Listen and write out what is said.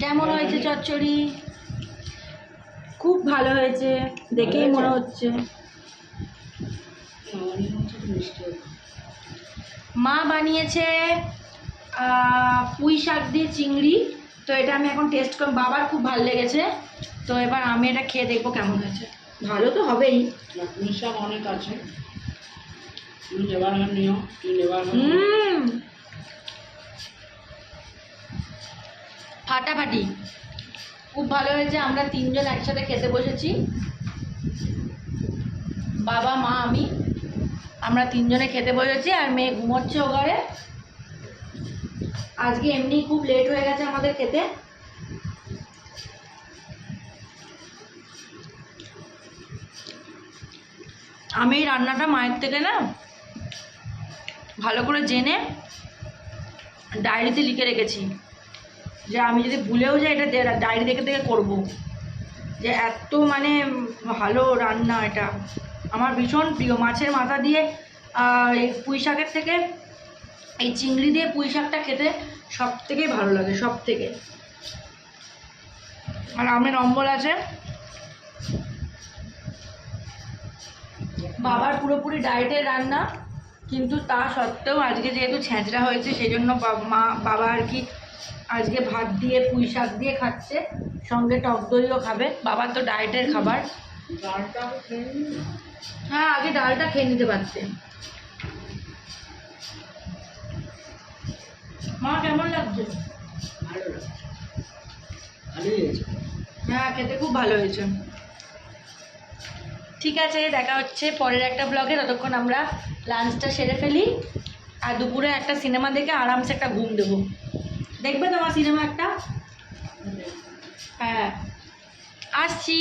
কেমন হয়েছে চচ্চড়ি? খুব ভালো হয়েছে দেখেই মনে হচ্ছে। মা বানিয়েছে পুঁই শাক দিয়ে চিংড়ি। তো এটা আমি এখন টেস্ট করব বাবার খুব ভালো লেগেছে। তো এবার আমি এটা খেয়ে দেখব কেমন হয়েছে। ভালো তো হবেই পুঁই শাক অনেক আছে। তুমি নেবার হার নিও তুমি নেবার হুম। ফাটাফাটি খুব ভালো হয়েছে, আমরা তিনজন একসাথে খেতে বসেছি। বাবা, মা, আমি, আমরা তিনজনে খেতে বসেছি, আর মেয়ে ঘুমোচ্ছে ও ঘরে আজকে এমনি খুব লেট হয়ে গেছে আমাদের খেতে। আমি রান্নাটা মায়ের থেকে না ভালো করে জেনে ডায়েরিতে লিখে রেখেছি। যে আমি যদি ভুলেও যাই, এটা ডায়েরি দেখে দেখে করব। যে এত মানে ভালো রান্না এটা। আমার ভীষণ প্রিয়। মাছের মাথা দিয়ে এই পুঁই শাকের থেকে, এই চিংড়ি দিয়ে পুঁই শাকটা খেতে সব থেকেই ভালো লাগে সব থেকে আর আমের অম্বল আছে। বাবার পুরোপুরি ডায়েটের রান্না, কিন্তু তা সত্ত্বেও আজকে যেহেতু ছ্যাঁচড়া হয়েছে, সেই জন্য মা বাবা আর কি আজকে ভাত দিয়ে, পুঁই শাক দিয়ে খাচ্ছে, সঙ্গে টক দইও খাবে। বাবার তো ডায়েটের খাবার। হ্যাঁ আগে ডালটা খেয়ে নিতে পারছে। মা, কেমন লাগছে? হ্যাঁ খেতে খুব ভালো হয়েছে। ঠিক আছে, দেখা হচ্ছে পরের একটা ব্লগে। ততক্ষণ আমরা লাঞ্চটা সেরে ফেলি। আর দুপুরে একটা সিনেমা দেখে আরামসে একটা ঘুম দেবো। দেখবে তোমার সিনেমা একটা? হ্যাঁ। আসছি।